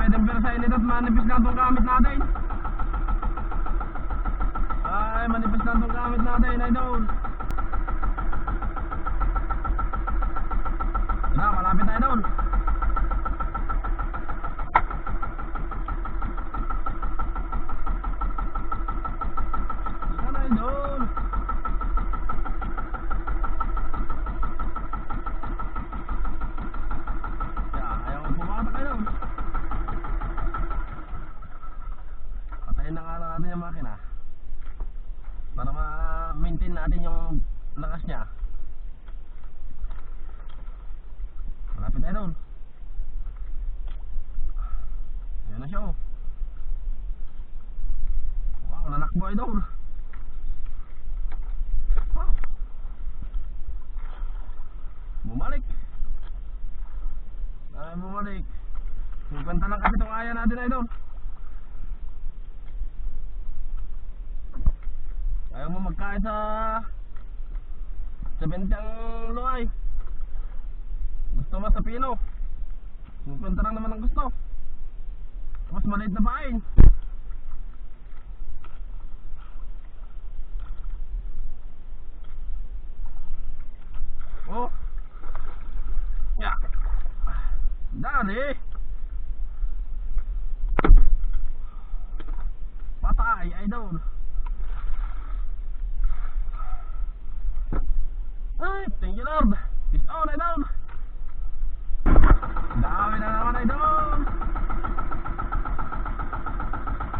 pwedeng pero sa init at manipis na itong gamit natin. Ay, manipis na itong gamit natin, idol. Wala, malapit na, idol. Ay bumalik 50 lang kasi itong aya natin doon Ayaw mo magkain sa sa bentang luay. Gusto mo sa pino. 50 lang naman ang gusto. Tapos maliit na pain. Oh. Ya. Dali. Patay, idol. Ay, thank you Lord. Peace out, idol. Dami na naman, idol.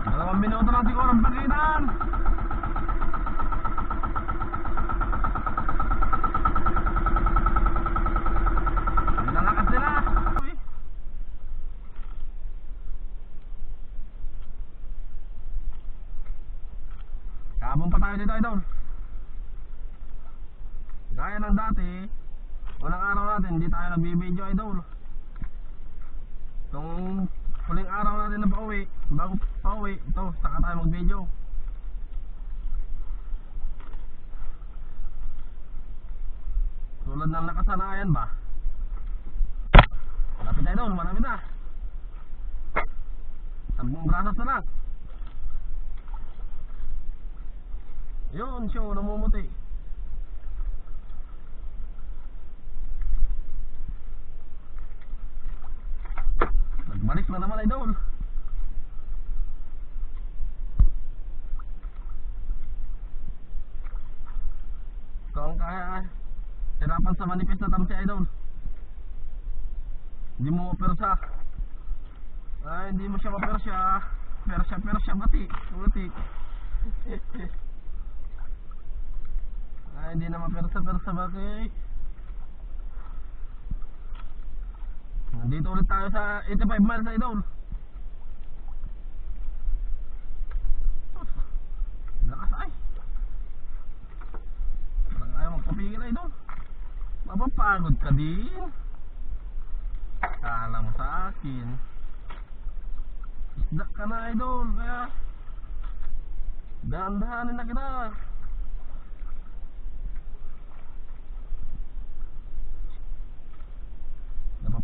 Dalawang minuto lang siguro ang pagitan. Nalakas sila. Uy. Kabong pa tayo dito, idol. Gaya ng dati, unang araw natin, hindi tayo nagbibideo idol. Itong huling araw natin na pauwi, bago pauwi, ito, saka tayo mag-video. Tulad ng nakasanayan ba? Malapit na idol, malapit na. Sampung brasos na lang. Yun, show, namumuti. Na naman idol. Ang kaya hirapan sa manipis na tamsi idol. Hindi mo persa. Ay, hindi mo siya mapersya. Persya, persya, bati. Bati. Ay, hindi na mapersa, persa, bakit? Ulit tayo sa 85 miles idol. Lakas ay. Parang ayaw magpapigil idol. Mapapagod ka din. Kala mo sa akin. Isda ka na idol. Kaya dahan-dahanin na kita.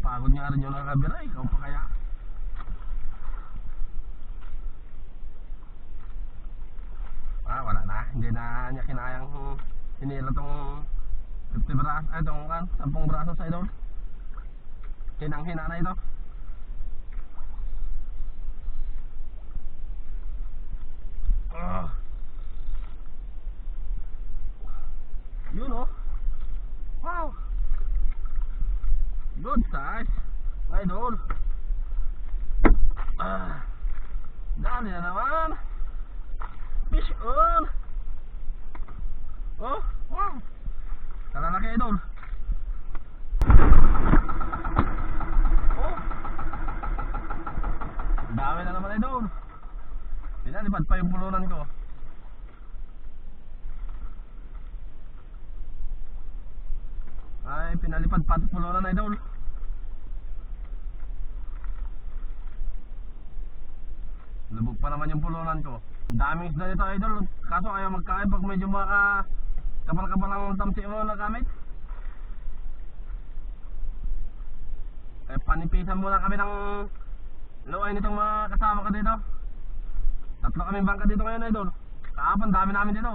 Napapagod nga rin yung nakakabira, ikaw pa kaya. Ah, wala na. Hindi na niya kinayang hinila tong 50 braso, ay tong kan, 10 braso sa idol. Hinang hina na ito. Ah. Yun oh. Wow. Good size. Idol. Ah. Dami na naman. Fish on. Oh, wow. Kalalaki idol. Oh. Dami na naman idol. Pinalipad pa yung pulunan ko. Ay, pinalipad pa at pulunan idol. Lubog pa naman yung pulunan ko. Daming isda nito idol. Kaso ayaw magkain pag medyo maka kapal-kapal ang tamsi mo na gamit. Eh, panipisan muna kami ng luay nitong mga kasama ko dito. Tatlo kami bangka dito ngayon idol. Kahapon dami namin dito.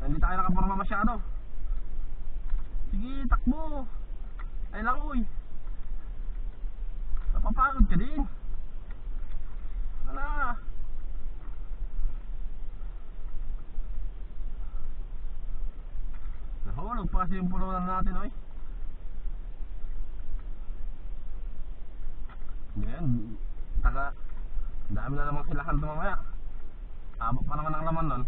Hindi tayo nakaporma masyado. Sige, takbo. Ay lang, uy. Napapagod ka din. Wala. Kasi yung natin, oy. Yan, taga, dami na namang silahan ito mamaya. Abot pa naman ang laman nun.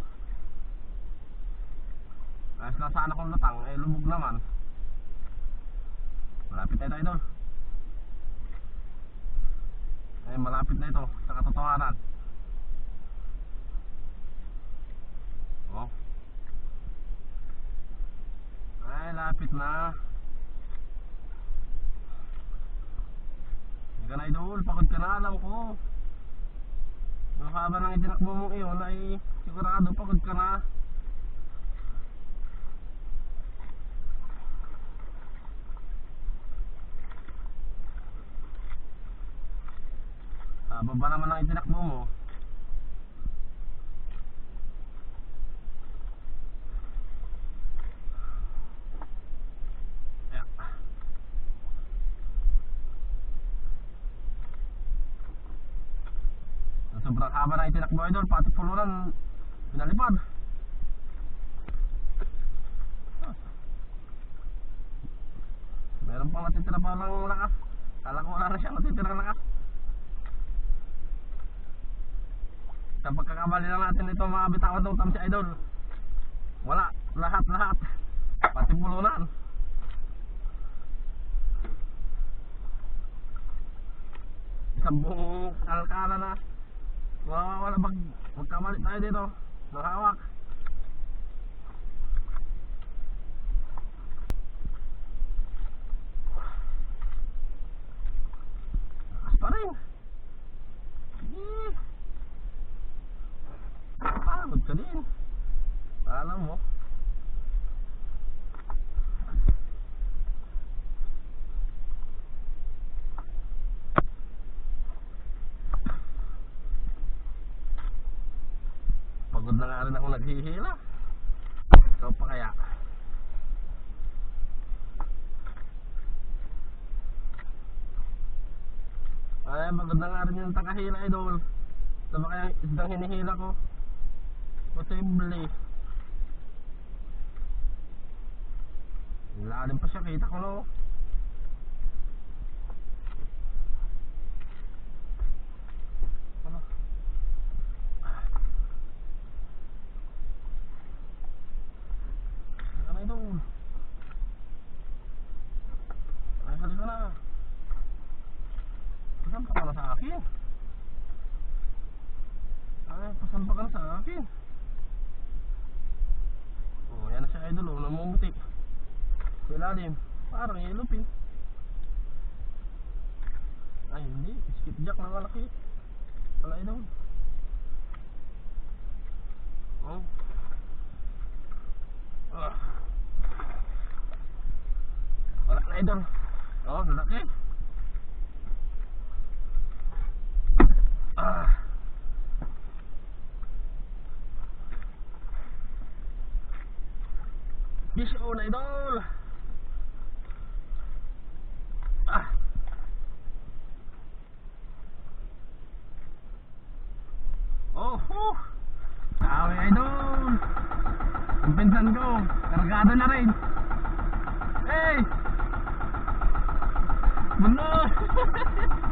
Ayos na sana kung lutang, eh lubog naman. Malapit na ito, idol. Eh, malapit na ito sa katotohanan. Oh. Ay, lapit na. Hindi idol, pagod ka na, alam ko. Yung haba itinakbo mong iyon ay sigurado pagod ka na. Haba ba naman ang itinakbo mo? Haba ng itinakbo idol, pati pulunan, pinalipad. Meron pang natitira pa ng lakas. Kala ko wala na siya natitira ng lakas. Sa pagkakamali lang natin ito mga bitawan ng tamsi idol. Wala, lahat lahat. Pati pulunan. Isang buong alkala na. Wala bag magkamali tayo dito. Nakawak. Lakas pa rin. Sige. Pagod ka din. Alam mo. Pagod na nga rin ako naghihila. Ikaw pa kaya? Ay, na nga rin yung takahila idol. Sama kaya isdang hinihila ko. Posible. Lalim pa siya, kita ko no. Ano? Ano ito? Ay, halika na. Pasan pa ka na sa akin. Na sa akin. Oh, yan na siya idol, oh, namumuti. Ilalim, parang yellow pin. Ay, hindi. Skipjack na malaki. Wala idol. Oh. Ah. Wala na idol. Oh, lalaki. Ah. Oh, na idol. Ah. Oh, oh. Sabi idol. Ang pinsan ko, kargado na rin. Hey! Buno!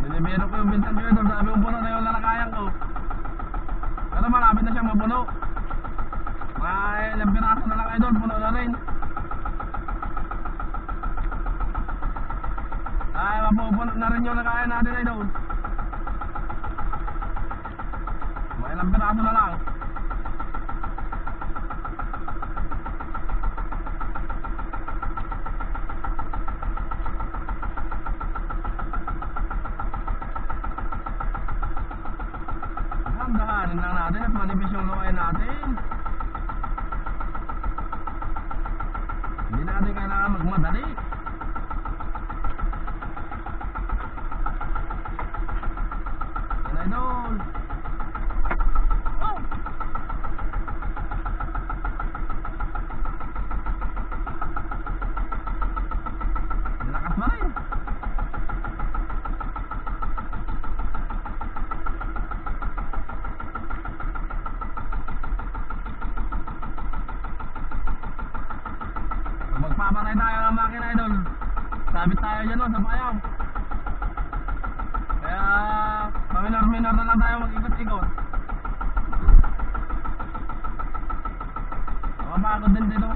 Binibiro ko yung pinsan ko idol, sabi ko puno na yung lalakayan ko. Pero malapit na siya mabuno. Mga ilang piraso na lang idol, puno na rin. Ay, mapupuno na rin yung idol. Mga ilang piraso na lang. Mamatay tayo ng makina idol. Sabit tayo dyan o, sa payaw. Kaya, paminor-minor na lang tayo mag-ikot-ikot. Mapagod din dito.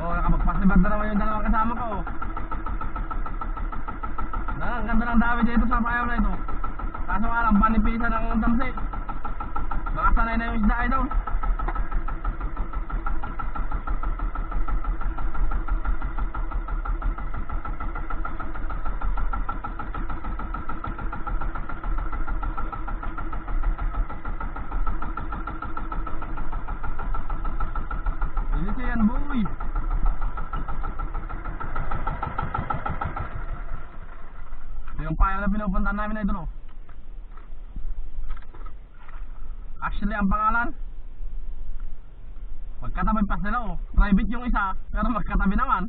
Oh, o, nakapagpasibad na naman yung dalawang kasama ko. Ang ganda ng dami dito sa payaw na ito. Kaso nga lang, panipisa ng tamsi. Baka sanay na yung isda. Ini siya yan, boy. Yung payo na pinupuntahan namin na ito, no? Actually, ang pangalan, magkatabi pa sila, oh. Private yung isa, pero magkatabi naman.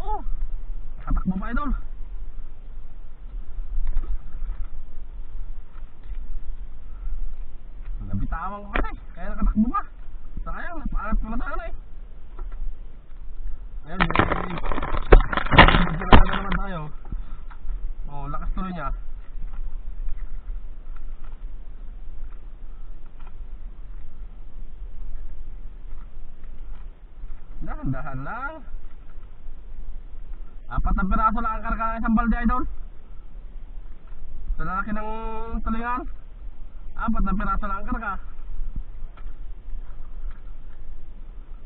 Oh! Katakbo pa, idol. Nabitawan ko kasi, kaya nakatakbo pa. Sayang, napaangat ko na sana eh. Ayan, may... Medyo na naman tayo. Oh, lakas tuloy niya. Dahan-dahan lang. Apat na piraso lang ang karga ng isang balde, idol. Sa lalaki ng tulingan. Apat na piraso lang ang karga.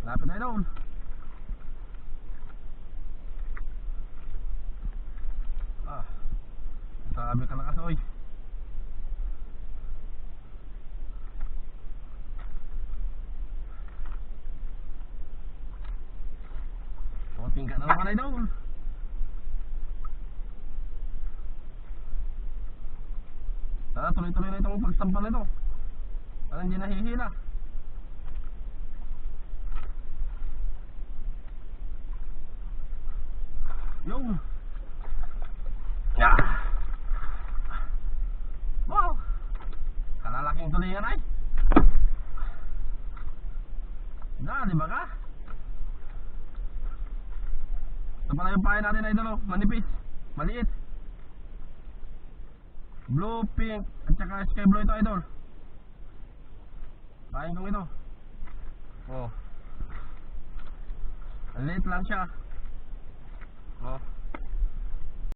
Lapit na, idol. Ah. Sabi ka na kasi, oy. Konting ka na naman, idol. Tara, tuloy-tuloy na itong pagsampal nito. Parang hindi nahihila. Yung. Ya. Wow. Kalalaking tulingan ay. Na, di ba ka? Ito pala yung pahay natin idol, oh. manipis, maliit. Blue, pink, at saka sky blue ito idol. Pahay kong ito. Oh. Maliit lang siya. Oh.